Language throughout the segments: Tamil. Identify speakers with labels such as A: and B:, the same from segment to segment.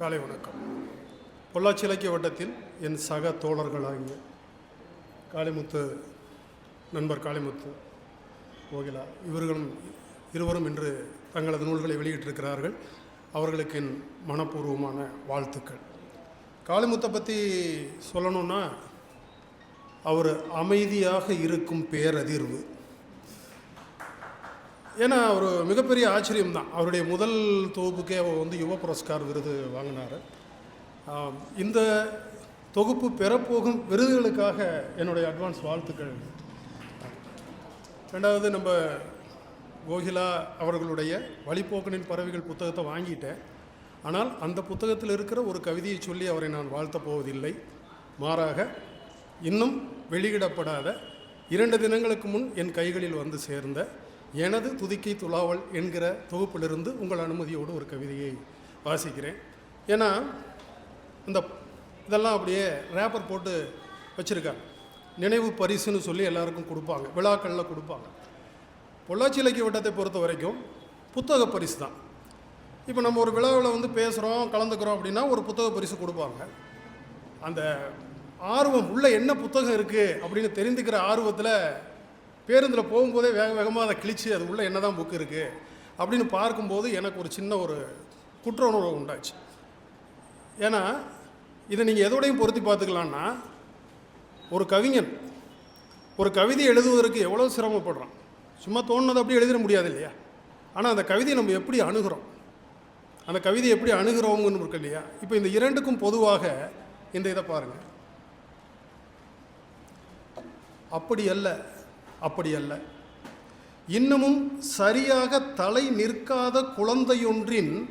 A: காலை வணக்கம். பொள்ளாச்சி இலக்கிய வட்டத்தில் என் சக தோழர்களாகிய காளிமுத்து நண்பர் காளிமுத்து கோகிலா இவர்களும் இருவரும் இன்று தங்களது நூல்களை வெளியிட்டிருக்கிறார்கள். அவர்களுக்கு என் மனப்பூர்வமான வாழ்த்துக்கள். காளிமுத்தை பற்றி சொல்லணும்னா அவர் அமைதியாக இருக்கும் பேரதிர்வு. ஏன்னா ஒரு மிகப்பெரிய ஆச்சரியம் தான். அவருடைய முதல் தொகுப்புக்கே அவர் வந்து யுவ புரஸ்கார் விருது வாங்கினார். இந்த தொகுப்பு பெறப்போகும் விருதுகளுக்காக என்னுடைய அட்வான்ஸ் வாழ்த்துக்கள். ரெண்டாவது நம்ம கோகிலா அவர்களுடைய வழிப்போக்கனின் பறவைகள் புத்தகத்தை வாங்கிட்டேன். ஆனால் அந்த புத்தகத்தில் இருக்கிற ஒரு கவிதையை சொல்லி அவரை நான் வாழ்த்தப் போவதில்லை. மாறாக இன்னும் வெளியிடப்படாத இரண்டு தினங்களுக்கு முன் என் கைகளில் வந்து சேர்ந்த எனது துதிக்கை துலாவல் என்கிற தொகுப்பிலிருந்து உங்கள் அனுமதியோடு ஒரு கவிதையை வாசிக்கிறேன். ஏன்னா இந்த இதெல்லாம் அப்படியே ரேப்பர் போட்டு வச்சுருக்காங்க. நினைவு பரிசுன்னு சொல்லி எல்லாருக்கும் கொடுப்பாங்க. விழாக்களில் கொடுப்பாங்க. பொள்ளாச்சி இலக்கிய வட்டத்தை பொறுத்த வரைக்கும் புத்தக பரிசு தான். இப்போ நம்ம ஒரு விழாவில் வந்து பேசுகிறோம் கலந்துக்கிறோம் அப்படின்னா ஒரு புத்தக பரிசு கொடுப்பாங்க. அந்த ஆர்வம் உள்ளே என்ன புத்தகம் இருக்குது அப்படின்னு தெரிந்துக்கிற ஆர்வத்தில் பேருந்தில் போகும்போதே வேக வேகமாக அதை கிழிச்சு அது உள்ளே என்ன தான் புக்கு இருக்குது அப்படின்னு பார்க்கும்போது எனக்கு ஒரு சின்ன ஒரு குற்ற உணர்வு உண்டாச்சு. ஏன்னா இதை நீங்கள் எதோடையும் பொருத்தி பார்த்துக்கலான்னா ஒரு கவிஞன் ஒரு கவிதை எழுதுவதற்கு எவ்வளோ சிரமப்படுறான். சும்மா தோணுனதை அப்படி எழுதிட முடியாது இல்லையா? ஆனால் அந்த கவிதையை நம்ம எப்படி அணுகிறோம்? அந்த கவிதையை எப்படி அணுகிறோங்கன்னு இருக்கு இல்லையா? இப்போ இந்த இரண்டுக்கும் பொதுவாக இந்த இதை பாருங்கள் அப்படி அல்ல. அப்படி அல்ல இன்னமும் சரியாக தலை நிற்காத குழந்தையொன்றின்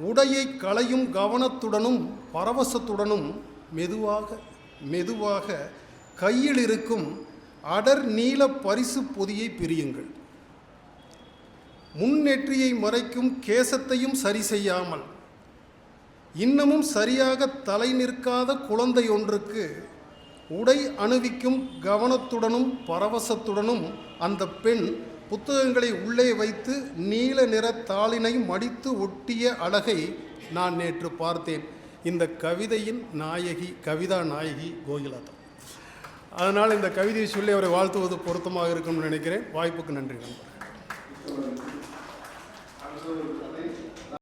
A: உடையை களையும் கவனத்துடனும் பரவசத்துடனும் மெதுவாக மெதுவாக கையில் இருக்கும் அடர் நீல பரிசு பொதியை பிரியுங்கள். முன்னெற்றியை மறைக்கும் கேசத்தையும் சரி செய்யாமல் இன்னமும் சரியாக தலை நிற்காத குழந்தை ஒன்றுக்கு உடை அணுவிக்கும் கவனத்துடனும் பரவசத்துடனும் அந்த பெண் புத்தகங்களை உள்ளே வைத்து நீல நிற தாளினை மடித்து ஒட்டிய அழகை நான் நேற்று பார்த்தேன். இந்த கவிதையின் நாயகி கவிதா நாயகி கோகிலாதா. அதனால் இந்த கவிதையை சொல்லி அவரை வாழ்த்துவது பொருத்தமாக இருக்கும்னு நினைக்கிறேன். வாய்ப்புக்கு நன்றி. நண்பர்